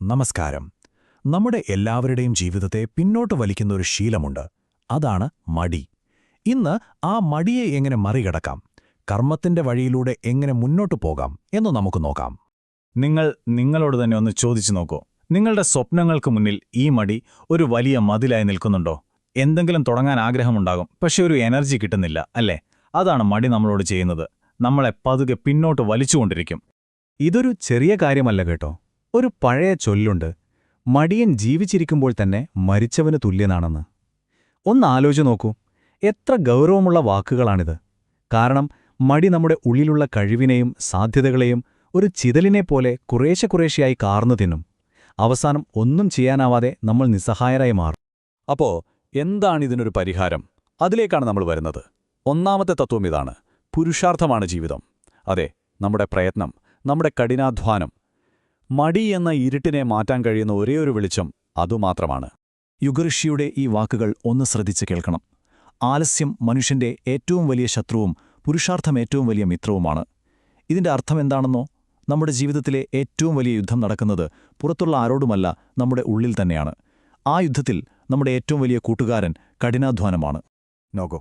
നമസ്കാരം. നമ്മുടെ എല്ലാവരുടെയും ജീവിതത്തെ പിന്നോട്ട് വലിക്കുന്ന ഒരു ശീലമുണ്ട്. അതാണ് മടി. ഇന്ന് ആ മടിയെ എങ്ങനെ മറികടക്കാം? കർമ്മത്തിന്റെ വഴിയിലൂടെ എങ്ങനെ മുന്നോട്ടു പോകാം? എന്ന് നമുക്ക് നോക്കാം. നിങ്ങൾ നിങ്ങളോട് തന്നെ ഒന്ന് ചോദിച്ചു നോക്കൂ. നിങ്ങളുടെ സ്വപ്നങ്ങൾക്ക് മുന്നിൽ ഈ മടി ഒരു വലിയ മതിലായി നിൽക്കുന്നുണ്ടോ? എന്തെങ്കിലും തുടങ്ങാൻ ആഗ്രഹമുണ്ടാകും പക്ഷെ ഒരു എനർജി കിട്ടുന്നില്ല അല്ലേ? അതാണ് മടി നമ്മളോട് ചെയ്യുന്നത്. നമ്മളെ പതുക്കെ പിന്നോട്ട് വലിച്ചുകൊണ്ടിരിക്കും. ഇതൊരു ചെറിയ കാര്യമല്ല കേട്ടോ. ഒരു പഴയ ചൊല്ലുണ്ട്. മടിയൻ ജീവിച്ചിരിക്കുമ്പോൾ തന്നെ മരിച്ചവന് തുല്യനാണെന്ന്. ഒന്ന് ആലോചിച്ച് നോക്കൂ. എത്ര ഗൗരവമുള്ള വാക്കുകളാണിത്. കാരണം മടി നമ്മുടെ ഉള്ളിലുള്ള കഴിവിനെയും സാധ്യതകളെയും ഒരു ചിതലിനെപ്പോലെ കുറേശ്ശെ കുറേശ്ശെയായി കാർന്നു തിന്നും. അവസാനം ഒന്നും ചെയ്യാനാവാതെ നമ്മൾ നിസ്സഹായരായി മാറും. അപ്പോ എന്താണിതിനൊരു പരിഹാരം? അതിലേക്കാണ് നമ്മൾ വരുന്നത്. ഒന്നാമത്തെ തത്വം ഇതാണ്. പുരുഷാർത്ഥമാണ് ജീവിതം. അതെ നമ്മുടെ പ്രയത്നം നമ്മുടെ കഠിനാധ്വാനം മടി എന്ന ഇരുട്ടിനെ മാറ്റാൻ കഴിയുന്ന ഒരേയൊരു വെളിച്ചം അതുമാത്രമാണ്. യുഗഋഷിയുടെ ഈ വാക്കുകൾ ഒന്ന് ശ്രദ്ധിച്ച് കേൾക്കണം. ആലസ്യം മനുഷ്യന്റെ ഏറ്റവും വലിയ ശത്രുവും പുരുഷാർത്ഥം ഏറ്റവും വലിയ മിത്രവുമാണ്. ഇതിന്റെ അർത്ഥം എന്താണെന്നോ നമ്മുടെ ജീവിതത്തിലെ ഏറ്റവും വലിയ യുദ്ധം നടക്കുന്നത് പുറത്തുള്ള ആരോടുമല്ല നമ്മുടെ ഉള്ളിൽ തന്നെയാണ്. ആ യുദ്ധത്തിൽ നമ്മുടെ ഏറ്റവും വലിയ കൂട്ടുകാരൻ കഠിനാധ്വാനമാണ്. നോക്കൂ.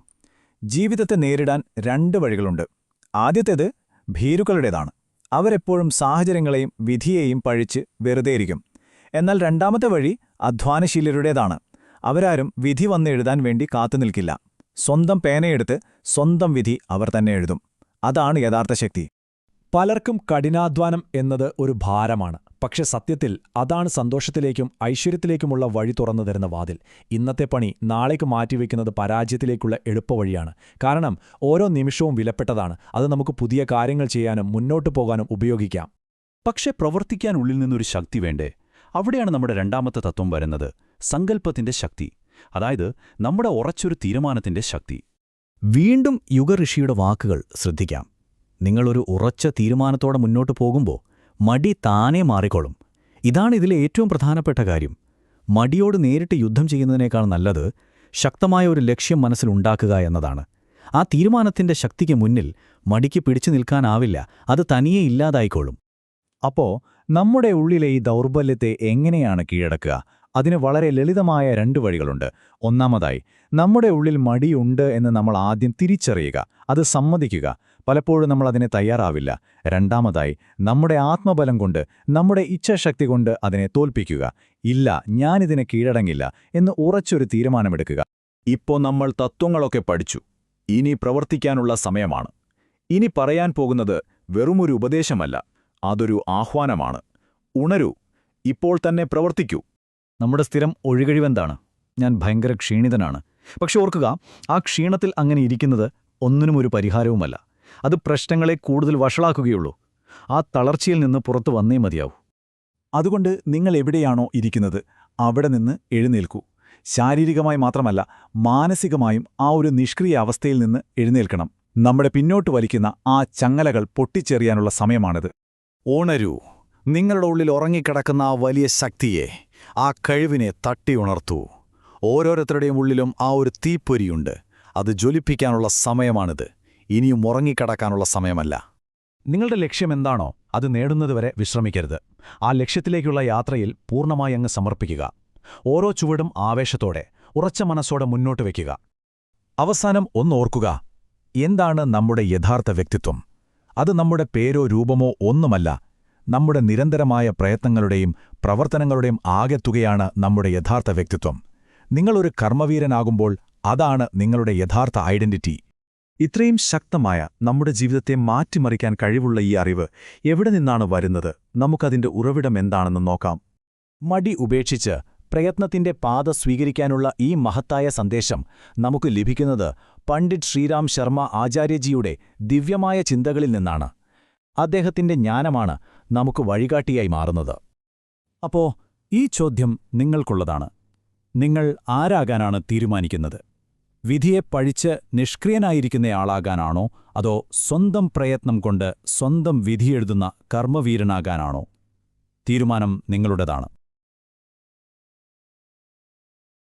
ജീവിതത്തെ നേരിടാൻ രണ്ട് വഴികളുണ്ട്. ആദ്യത്തേത് ഭീരുക്കളുടേതാണ്. അവരെപ്പോഴും സാഹചര്യങ്ങളെയും വിധിയെയും പഴിച്ച് വെറുതെയിരിക്കും. എന്നാൽ രണ്ടാമത്തെ വഴി അധ്വാനശീലരുടേതാണ്. അവരാരും വിധി വന്നെഴുതാൻ വേണ്ടി കാത്തുനിൽക്കില്ല സ്വന്തം പേനയെടുത്ത് സ്വന്തം വിധി അവർ തന്നെ എഴുതും. അതാണ് യഥാർത്ഥ ശക്തി പലർക്കും കഠിനാധ്വാനം എന്നത് ഒരു ഭാരമാണ്. പക്ഷെ സത്യത്തിൽ അതാണ് സന്തോഷത്തിലേക്കും ഐശ്വര്യത്തിലേക്കുമുള്ള വഴി തുറന്നു തരുന്ന വാതിൽ. ഇന്നത്തെ പണി നാളേക്ക് മാറ്റിവെക്കുന്നത് പരാജയത്തിലേക്കുള്ള എളുപ്പവഴിയാണ് കാരണം ഓരോ നിമിഷവും വിലപ്പെട്ടതാണ്. അത് നമുക്ക് പുതിയ കാര്യങ്ങൾ ചെയ്യാനും മുന്നോട്ടു പോകാനും ഉപയോഗിക്കാം. പക്ഷെ പ്രവർത്തിക്കാൻ ഉള്ളിൽ നിന്നൊരു ശക്തി വേണ്ടേ? അവിടെയാണ് നമ്മുടെ രണ്ടാമത്തെ തത്വം വരുന്നത്. സങ്കല്പത്തിന്റെ ശക്തി. അതായത് നമ്മുടെ ഉറച്ചൊരു തീരുമാനത്തിന്റെ ശക്തി. വീണ്ടും യുഗഋഷിയുടെ വാക്കുകൾ ശ്രദ്ധിക്കാം. നിങ്ങളൊരു ഉറച്ച തീരുമാനത്തോടെ മുന്നോട്ട് പോകുമ്പോൾ മടി താനേ മാറിക്കോളും. ഇതാണ് ഇതിലെ ഏറ്റവും പ്രധാനപ്പെട്ട കാര്യം. മടിയോട് നേരിട്ട് യുദ്ധം ചെയ്യുന്നതിനേക്കാൾ നല്ലത് ശക്തമായ ഒരു ലക്ഷ്യം മനസ്സിലുണ്ടാക്കുക എന്നതാണ്. ആ തീരുമാനത്തിന്റെ ശക്തിക്ക് മുന്നിൽ മടിക്ക് പിടിച്ചു നിൽക്കാനാവില്ല അത് തനിയെ ഇല്ലാതായിക്കോളും. അപ്പോ നമ്മുടെ ഉള്ളിലെ ഈ ദൗർബല്യത്തെ എങ്ങനെയാണ് കീഴടക്കുക? അതിന് വളരെ ലളിതമായ രണ്ട് വഴികളുണ്ട്. ഒന്നാമതായി നമ്മുടെ ഉള്ളിൽ മടിയുണ്ട് എന്ന് നമ്മൾ ആദ്യം തിരിച്ചറിയുക അത് സമ്മതിക്കുക. പലപ്പോഴും നമ്മൾ അതിനെ തയ്യാറാവില്ല. രണ്ടാമതായി നമ്മുടെ ആത്മബലം കൊണ്ട് നമ്മുടെ ഇച്ഛാശക്തി കൊണ്ട് അതിനെ തോൽപ്പിക്കുക. ഇല്ല ഞാനിതിനെ കീഴടങ്ങില്ല എന്ന് ഉറച്ചൊരു തീരുമാനമെടുക്കുക. ഇപ്പോ നമ്മൾ തത്വങ്ങളൊക്കെ പഠിച്ചു. ഇനി പ്രവർത്തിക്കാനുള്ള സമയമാണ്. ഇനി പറയാൻ പോകുന്നത് വെറുമൊരു ഉപദേശമല്ല അതൊരു ആഹ്വാനമാണ്. ഉണരൂ ഇപ്പോൾ തന്നെ പ്രവർത്തിക്കൂ. നമ്മുടെ സ്ഥിരം ഒഴുകഴിവെന്താണ്? ഞാൻ ഭയങ്കര ക്ഷീണിതനാണ്. പക്ഷെ ഓർക്കുക ആ ക്ഷീണത്തിൽ അങ്ങനെ ഇരിക്കുന്നത് ഒന്നിനും ഒരു പരിഹാരവുമല്ല. അത് പ്രശ്നങ്ങളെ കൂടുതൽ വഷളാക്കുകയുള്ളൂ. ആ തളർച്ചയിൽ നിന്ന് പുറത്തു വന്നേ മതിയാവൂ. അതുകൊണ്ട് നിങ്ങൾ എവിടെയാണോ ഇരിക്കുന്നത് അവിടെ നിന്ന് എഴുന്നേൽക്കൂ. ശാരീരികമായി മാത്രമല്ല മാനസികമായും ആ ഒരു നിഷ്ക്രിയ അവസ്ഥയിൽ നിന്ന് എഴുന്നേൽക്കണം. നമ്മുടെ പിന്നോട്ട് വലിക്കുന്ന ആ ചങ്ങലകൾ പൊട്ടിച്ചെറിയാനുള്ള സമയമാണിത്. ഓണരൂ നിങ്ങളുടെ ഉള്ളിൽ ഉറങ്ങിക്കിടക്കുന്ന ആ വലിയ ശക്തിയെ ആ കഴിവിനെ തട്ടി ഉണർത്തൂ. ഓരോരുത്തരുടെയും ഉള്ളിലും ആ ഒരു തീപ്പൊരിയുണ്ട്. അത് ജ്വലിപ്പിക്കാനുള്ള സമയമാണിത്. ഇനിയും ഉറങ്ങിക്കിടക്കാനുള്ള സമയമല്ല. നിങ്ങളുടെ ലക്ഷ്യം എന്താണോ അത് നേടുന്നതുവരെ വിശ്രമിക്കരുത്. ആ ലക്ഷ്യത്തിലേക്കുള്ള യാത്രയിൽ പൂർണമായി അങ്ങ് സമർപ്പിക്കുക. ഓരോ ചുവടും ആവേശത്തോടെ ഉറച്ച മനസ്സോടെ മുന്നോട്ട് വയ്ക്കുക. അവസാനം ഒന്നോർക്കുക എന്താണ് നമ്മുടെ യഥാർത്ഥ വ്യക്തിത്വം? അത് നമ്മുടെ പേരോ രൂപമോ ഒന്നുമല്ല. നമ്മുടെ നിരന്തരമായ പ്രയത്നങ്ങളുടെയും പ്രവർത്തനങ്ങളുടെയും ആകെത്തുകയാണ് നമ്മുടെ യഥാർത്ഥ വ്യക്തിത്വം. നിങ്ങളൊരു കർമ്മവീരനാകുമ്പോൾ അതാണ് നിങ്ങളുടെ യഥാർത്ഥ ഐഡന്റിറ്റി. ഇത്രയും ശക്തമായ നമ്മുടെ ജീവിതത്തെ മാറ്റിമറിക്കാൻ കഴിവുള്ള ഈ അറിവ് എവിടെ നിന്നാണ് വരുന്നത്? നമുക്കതിന്റെ ഉറവിടം എന്താണെന്ന് നോക്കാം. മടി ഉപേക്ഷിച്ച് പ്രയത്നത്തിന്റെ പാത സ്വീകരിക്കാനുള്ള ഈ മഹത്തായ സന്ദേശം നമുക്ക് ലഭിക്കുന്നത് പണ്ഡിറ്റ് ശ്രീരാം ശർമ്മ ആചാര്യജിയുടെ ദിവ്യമായ ചിന്തകളിൽ നിന്നാണ്. അദ്ദേഹത്തിന്റെ ജ്ഞാനമാണ് നമുക്ക് വഴികാട്ടിയായി മാറുന്നത്. അപ്പോ ഈ ചോദ്യം നിങ്ങൾക്കുള്ളതാണ്. നിങ്ങൾ ആരാകാനാണ് തീരുമാനിക്കുന്നത്? വിധിയെ പഴിച്ച് നിഷ്ക്രിയനായിരിക്കുന്നയാളാകാനാണോ? അതോ സ്വന്തം പ്രയത്നം കൊണ്ട് സ്വന്തം വിധിയെഴുതുന്ന കർമ്മവീരനാകാനാണോ? തീരുമാനം നിങ്ങളുടേതാണ്.